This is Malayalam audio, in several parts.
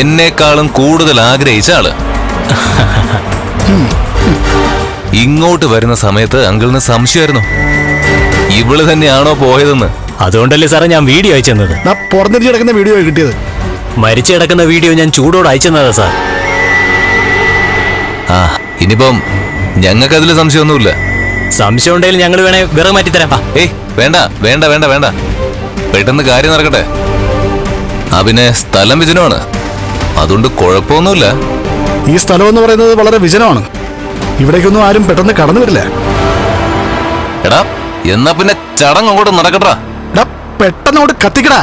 എന്നെക്കാളും കൂടുതൽ ആഗ്രഹിച്ച ആൾ. ഇങ്ങോട്ട് വരുന്ന സമയത്ത് അങ്കിളിന് സംശയമായിരുന്നു. ഇവൾ തന്നെയാണോ പോയതെന്ന്. അതുകൊണ്ടല്ലേ സാറേ ഞാൻ വീഡിയോ അയച്ചെന്നത് ദാ പുറത്തിരിച്ച് കിടക്കുന്ന വീഡിയോ കിട്ടിയത്. മരിച്ചു കിടക്കുന്ന വീഡിയോ ഞാൻ ചൂടോടെ അയച്ചെന്നതാ സാർ. ആ ഇനിയിപ്പം ഞങ്ങൾക്ക് അതിൽ സംശയമൊന്നുമില്ല. സംശയം ഉണ്ടെങ്കിൽ ഞങ്ങൾ വേണേ വിറക് മാറ്റിത്തരാം ഏയ് വേണ്ട വേണ്ട വേണ്ട വേണ്ട. പെട്ടെന്ന് കാര്യം നടക്കട്ടെ. ആ പിന്നെ സ്ഥലം വിജനമാണ്. അതുകൊണ്ട് കുഴപ്പമൊന്നുമില്ല. ഈ സ്ഥലം എന്ന് പറയുന്നത് വളരെ വിജനമാണ്. ഇവിടേക്കൊന്നും ആരും പെട്ടെന്ന് കടന്നു വരില്ല. എടാ എന്നാ പിന്നെ ചടങ്ങ് അങ്ങോട്ട് നടക്കട്ടാ പെട്ടെന്ന് അങ്ങോട്ട് കത്തിക്കടാ.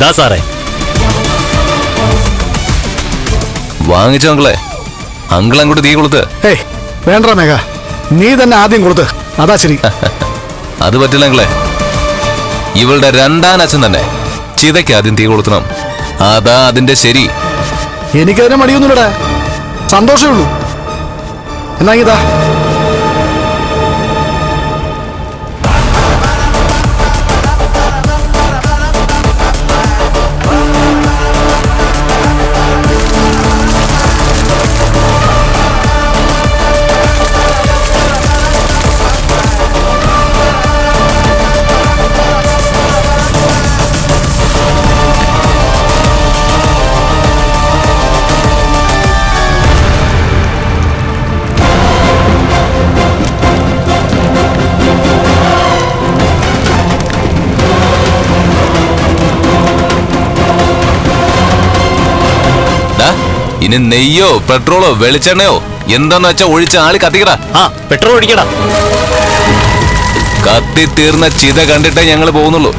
ദാ സാറേ. വാങ്ങിച്ചോ അങ്കിളെ. അങ്കിൾ അങ്ങോട്ട് തീ കൊളുത്ത്. ഏയ് വേണ്ട മേഘ. നീ തന്നെ ആദ്യം കൊടുത്ത് അതാ ശരി. അത് പറ്റില്ല അങ്കിളെ. ഇവളുടെ രണ്ടാം അച്ഛൻ തന്നെ. ചിതയ്ക്ക് ആദ്യം തീ കൊളുത്തണം. അതാ അതിന്റെ ശരി. എനിക്കതിനെ മടിയൊന്നുമില്ലടാ. സന്തോഷമേ ഉള്ളൂ. എന്നാ ഇതാ. ഇനി നെയ്യോ പെട്രോളോ വെളിച്ചെണ്ണയോ എന്താന്ന് വെച്ചാ ഒഴിച്ച് ആൾ കത്തിക്കടാ. ആ പെട്രോൾ ഒഴിക്കടാ. കത്തി തീർന്ന ചിത കണ്ടിട്ടേ ഞങ്ങൾ പോകുന്നുള്ളൂ.